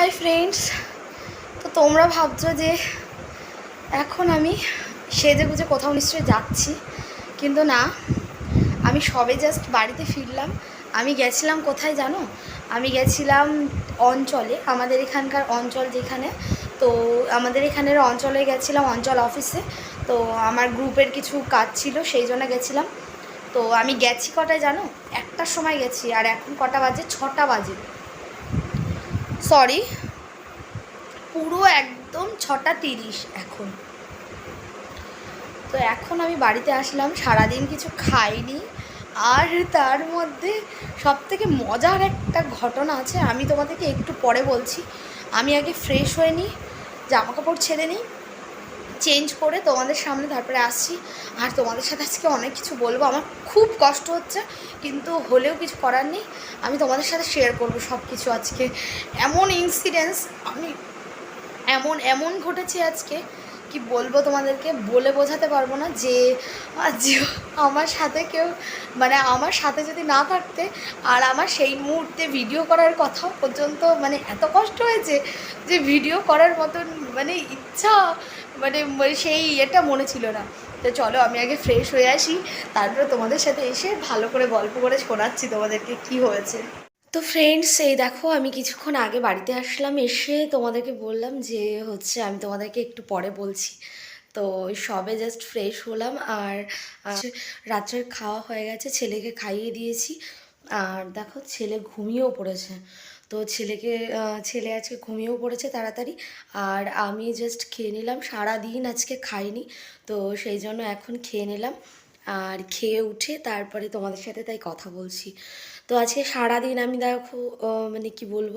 Hi friends তো তোমরা ভাবছ যে এখন আমি সেজে গুজে কোথাও নিশ্চয়ই যাচ্ছি, কিন্তু না। আমি সবে জাস্ট বাড়িতে ফিরলাম। আমি গেছিলাম কোথায় জানো? আমি গেছিলাম অঞ্চলে, আমাদের এখানকার অঞ্চল যেখানে। তো আমাদের এখানের অঞ্চলে গেছিলাম, অঞ্চল অফিসে তো আমার গ্রুপের কিছু কাজ ছিল, সেই জন্য গেছিলাম। তো আমি গেছি কটায় জানো? একটার সময় গেছি, আর এখন কটা বাজে? ছটা বাজে। সরি পুরো একদম ছটা তিরিশ এখন। তো এখন আমি বাড়িতে আসলাম, সারাদিন কিছু খাইনি। আর তার মধ্যে সব থেকে মজার একটা ঘটনা আছে, আমি তোমাদেরকে একটু পরে বলছি। আমি আগে ফ্রেশ হয়ে নিই জামাকাপড় ছেড়ে নিই চেঞ্জ করে তোমাদের সামনে তারপরে আসছি। আর তোমাদের সাথে আজকে অনেক কিছু বলব। আমার খুব কষ্ট হচ্ছে, কিন্তু হলেও কিছু করার নেই। আমি তোমাদের সাথে শেয়ার করব সব কিছু আজকে। এমন ইনসিডেন্টস আমি এমন এমন ঘটেছে আজকে, কি বলব তোমাদেরকে? বলে বোঝাতে পারব না যে আমার সাথে কেউ মানে আমার সাথে যদি না থাকতে, আর আমার সেই মুহূর্তে ভিডিও করার কথা পর্যন্ত মানে এত কষ্ট হয়েছে যে ভিডিও করার মতন মানে ইচ্ছা মানে ম- সেই ইয়েটা মনে ছিল না। তো চলো আমি আগে ফ্রেশ হয়ে আসি, তারপরে তোমাদের সাথে এসে ভালো করে গল্প করে শোনাচ্ছি তোমাদেরকে কি হয়েছে। তো ফ্রেন্ডস এই দেখো আমি কিছুক্ষণ আগে বাড়িতে আসলাম, এসে তোমাদেরকে বললাম যে হচ্ছে আমি তোমাদেরকে একটু পরে বলছি। তো সবে জাস্ট ফ্রেশ হলাম আর রাত্রের খাওয়া হয়ে গেছে, ছেলেকে খাইয়ে দিয়েছি। আর দেখো ছেলে ঘুমিয়েও পড়েছে। তো ছেলেকে ছেলে আজকে ঘুমিয়েও পড়েছে তাড়াতাড়ি। আর আমি জাস্ট খেয়ে নিলাম। সারা দিন আজকে খাইনি, তো সেই জন্য এখন খেয়ে নিলাম। আর খেয়ে উঠে তারপরে তোমাদের সাথে তাই কথা বলছি। তো আজকে সারাদিন আমি দেখো মানে কি বলব,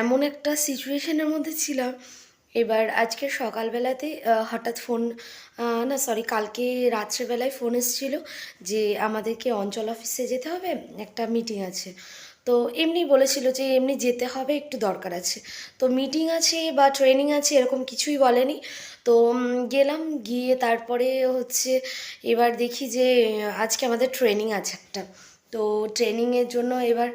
এমন একটা সিচুয়েশনের মধ্যে ছিলাম। এবার আজকে সকালবেলাতে হঠাৎ ফোন না সরি কালকে রাত্রেবেলায় ফোন এসেছিল যে আমাদেরকে অঞ্চল অফিসে যেতে হবে, একটা মিটিং আছে। তো এমনি বলেছিল যে এমনি যেতে হবে, একটু দরকার আছে। তো মিটিং আছে বা ট্রেনিং আছে এরকম কিছুই বলেনি। তো গেলাম, গিয়ে তারপরে হচ্ছে এবার দেখি যে, আজকে আমাদের ট্রেনিং আছে একটা। তো ট্রেনিংয়ের জন্য এবার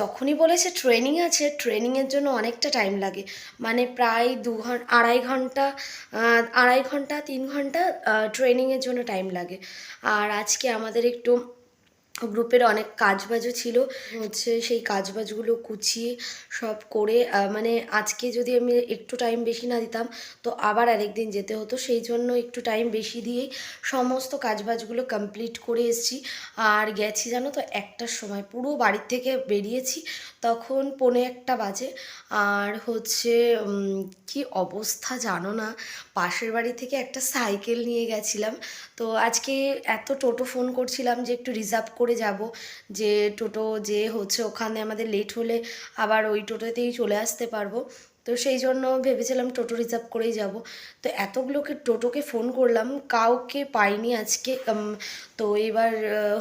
যখনই বলেছে ট্রেনিং আছে ট্রেনিংয়ের জন্য অনেকটা টাইম লাগে। মানে প্রায় দু ঘণ্টা আড়াই ঘণ্টা আড়াই ঘণ্টা, তিন ঘণ্টা ট্রেনিংয়ের জন্য টাইম লাগে। আর আজকে আমাদের একটু গ্রুপের অনেক কাজবাজও ছিল। হচ্ছে সেই কাজবাজগুলো কুচিয়ে সব করে মানে আজকে যদি আমি একটু টাইম বেশি না দিতাম, তো আবার আরেকদিন যেতে হতো। সেই জন্য একটু টাইম বেশি দিয়েই সমস্ত কাজবাজগুলো কমপ্লিট করে এসেছি। আর গেছি জানো তো একটার সময়, পুরো বাড়ির থেকে বেরিয়েছি তখন পৌনে একটা বাজে। আর হচ্ছে কি অবস্থা জানো না, পাশের বাড়ি থেকে একটা সাইকেল নিয়ে গেছিলাম। তো আজকে এত টোটো ফোন করছিলাম যে একটু রিজার্ভ করে যাব। যে টোটো, যে হচ্ছে ওখানে আমাদের লেট হলে আবার ওই টোটোতেই চলে আসতে পারব। তো সেই জন্য ভেবেছিলাম টোটো রিজার্ভ করেই যাব। তো এতগুলোকে টোটোকে ফোন করলাম, কাউকে পাইনি আজকে। তো এবার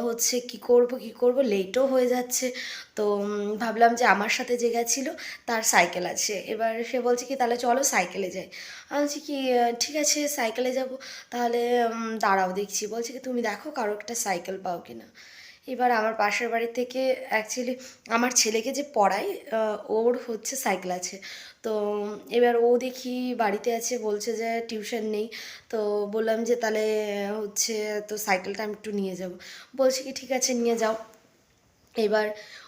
হচ্ছে কি করব কি করব? লেটও হয়ে যাচ্ছে। তো ভাবলাম যে আমার সাথে যে গেছিল, তার সাইকেল আছে। এবার সে বলছে কি, তাহলে চলো সাইকেলে যাই। আমি বলছি কি ঠিক আছে সাইকেলে যাব। তাহলে দাঁড়াও দেখছি। বলছে কি, তুমি দেখো কারও একটা সাইকেল পাও কি না এবার আমার পাশের বাড়ি থেকে অ্যাকচুয়ালি আমার ছেলেকে যে পড়াই ওর হচ্ছে সাইকেল আছে। তো এবার ও দেখি বাড়িতে আছে, বলছে যে টিউশন নেই। তো বললাম যে তাহলে হচ্ছে তো সাইকেলটা আমি একটু নিয়ে যাব। বলছে কি ঠিক আছে, নিয়ে যাও। এবার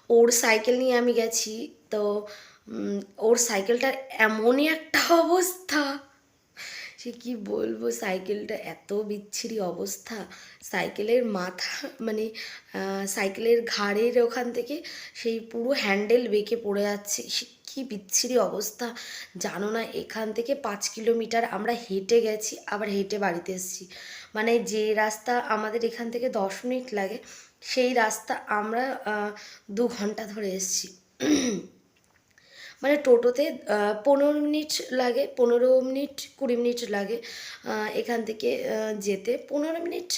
ওর সাইকেল নিয়ে আমি গেছি। তো ওর সাইকেলটার এমনই একটা অবস্থা। সে কি বলব? সাইকেলটা এত বিচ্ছিরি অবস্থা। সাইকেলের মাথা মানে সাইকেলের ঘাড়ের ওখান থেকে সেই পুরো হ্যান্ডেল বেঁকে পড়ে যাচ্ছে। সে কি বিচ্ছিরি অবস্থা। জানো না, এখান থেকে পাঁচ কিলোমিটার আমরা হেঁটে গেছি, আবার হেঁটে বাড়িতে এসেছি। মানে যে রাস্তা আমাদের এখান থেকে দশ মিনিট লাগে, সেই রাস্তা আমরা দু ঘণ্টা ধরে এসেছি। মানে টোটোতে পনেরো মিনিট লাগে, পনেরো মিনিট, কুড়ি মিনিট লাগে এখান থেকে যেতে। পনেরো মিনিট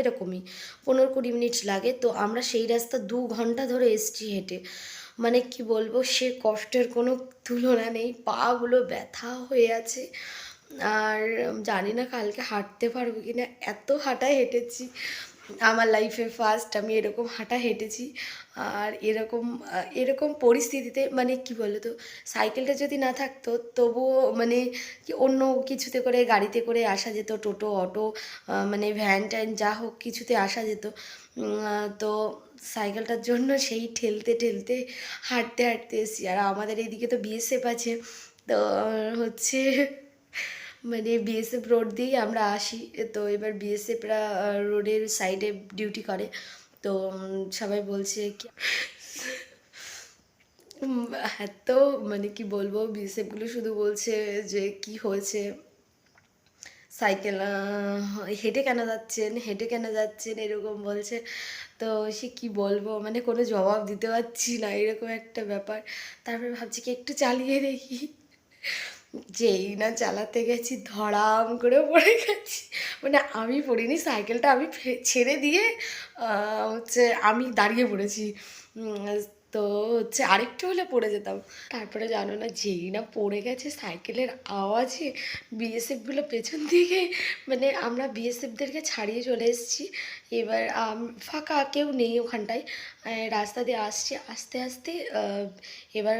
এরকমই, পনেরো কুড়ি মিনিট লাগে। তো আমরা সেই রাস্তা দু ঘণ্টা ধরে এসছি হেঁটে। মানে কি বলব, সে কষ্টের কোনো তুলনা নেই। পাগুলো ব্যথা হয়ে আছে। আর জানি না কালকে হাঁটতে পারব কি না এত হাঁটায় হেঁটেছি। আমার লাইফে ফার্স্ট আমি এরকম হাঁটা হেঁটেছি। আর এরকম এরকম পরিস্থিতিতে মানে কি বলো তো সাইকেলটা যদি না থাকতো, তবুও মানে অন্য কিছুতে করে গাড়িতে করে আসা যেত, টোটো, অটো মানে ভ্যান ট্যান যা হোক কিছুতে আসা যেত। তো সাইকেলটার জন্য সেই ঠেলতে ঠেলতে, হাঁটতে হাঁটতে এসেছি। আর আমাদের এইদিকে তো বিএসএফ আছে। তো, হচ্ছে মানে বিএসএফ রোড দিয়েই আমরা আসি, তো এবার বিএসএফরা রোডের সাইডে ডিউটি করে। তো সবাই বলছে কি এত মানে কি বলব বিএসএফগুলো শুধু বলছে যে কি হয়েছে। সাইকেল হেঁটে কেন যাচ্ছেন? হেঁটে কেন যাচ্ছেন? এরকম বলছে। তো সে কি বলব মানে কোনো জবাব দিতে পারছি না, এরকম একটা ব্যাপার। তারপরে ভাবছি কি একটু চালিয়ে দেখি। যেই না চালাতে গেছি, ধড়াম করে পড়ে গেছি। মানে আমি পড়িনি, সাইকেলটা আমি ছেড়ে দিয়ে হচ্ছে আমি দাঁড়িয়ে পড়েছি। তো হচ্ছে আরেকটু হলে পড়ে যেতাম। তারপরে জানো না, যেই না পড়ে গেছে সাইকেলের আওয়াজে বিএসএফগুলো পেছন দিকে মানে আমরা বিএসএফদেরকে ছাড়িয়ে চলে এসেছি। এবার ফাঁকা কেউ নেই ওখানটায়। রাস্তা দিয়ে আসছি, আস্তে আস্তে এবার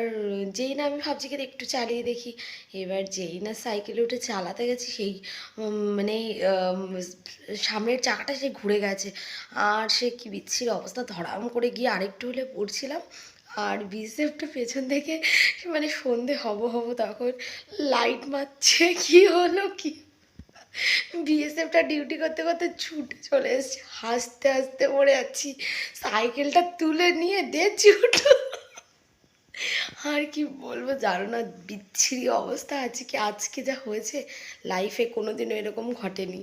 যেই না আমি ভাবছি কি একটু চালিয়ে দেখি। এবার যেই না সাইকেলে উঠে চালাতে গেছি, সেই মানে সামনের চাকাটা সে ঘুরে গেছে। আর সে কি বিচ্ছির অবস্থা ধরাম করে গিয়ে আরেকটু হলে পড়ছিলাম। আর বিএসএফটা পেছন থেকে মানে সন্ধে হব হব তখন লাইট মারছে, কি হলো, কি বিএসএফটা ডিউটি করতে করতে ছুটে চলে এসেছি। হাসতে হাসতে পড়ে যাচ্ছি। সাইকেলটা তুলে নিয়ে দে ছুটো। আর কি বলব, জানো না, বিচ্ছিরি অবস্থা আছে কি, আজকে যা হয়েছে লাইফে কোনোদিনও এরকম ঘটেনি।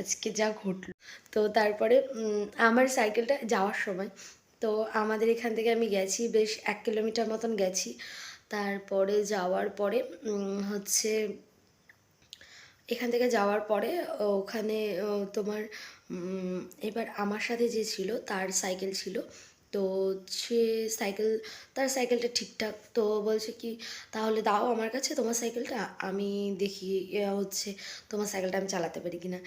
আজকে যা ঘটলো। তো তারপরে আমার সাইকেলটা যাওয়ার সময়, তো আমাদের এখান থেকে আমি গেছি, বেশ এক কিলোমিটার মতন গেছি। তারপরে যাওয়ার পরে হচ্ছে এখান থেকে যাওয়ার পরে ওখানে তোমার এবার আমার সাথে যে ছিল, তার সাইকেল ছিল। তো সে সাইকেল, তার সাইকেলটা ঠিকঠাক। তো বলছে কি, তাহলে দাও আমার কাছে তোমার সাইকেলটা, আমি দেখি হচ্ছে তোমার সাইকেলটা আমি চালাতে পারি কিনা।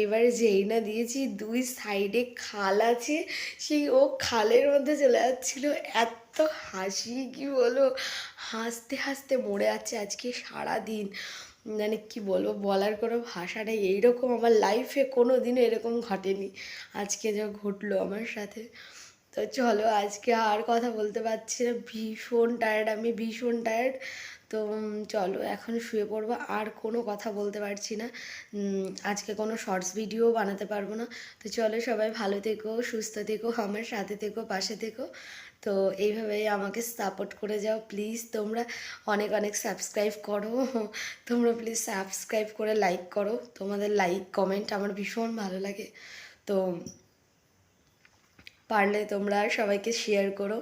এবারে যেই না দিয়েছি, দুই সাইডে খাল আছে। সেই ও খালের মধ্যে চলে যাচ্ছিল। এত হাসি, কি বলো হাসতে হাসতে মরে যাচ্ছে আজকে সারা দিন মানে কি বলব, বলার কোনো ভাষা নেই। এইরকম আমার লাইফে কোনো দিনও এরকম ঘটেনি। আজকে যা ঘটলো আমার সাথে। তো চলো, আজকে আর কথা বলতে পারছি না। ভীষণ টায়ার্ড আমি ভীষণ টায়ার্ড তো চলো এখন শুয়ে পড়ব। আর কোনো কথা বলতে পারছি না। আজকে কোনো শর্টস ভিডিও বানাতে পারব না। তো চলো সবাই ভালো থেকো, সুস্থ থেকো, আমার সাথে থেকো, পাশে থেকো। তো এইভাবেই আমাকে সাপোর্ট করে যাও। প্লিজ তোমরা অনেক অনেক সাবস্ক্রাইব করো। তোমরা প্লিজ সাবস্ক্রাইব করে লাইক করো। তোমাদের লাইক কমেন্ট আমার ভীষণ ভালো লাগে। তো, পারলে তোমরা সবাইকে শেয়ার করো।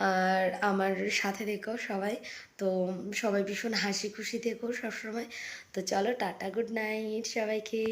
আর আমার সাথে থেকো সবাই। তো সবাই ভীষণ হাসি খুশি থেকো সবসময়। তো চলো টাটা, গুড নাইট সবাইকে।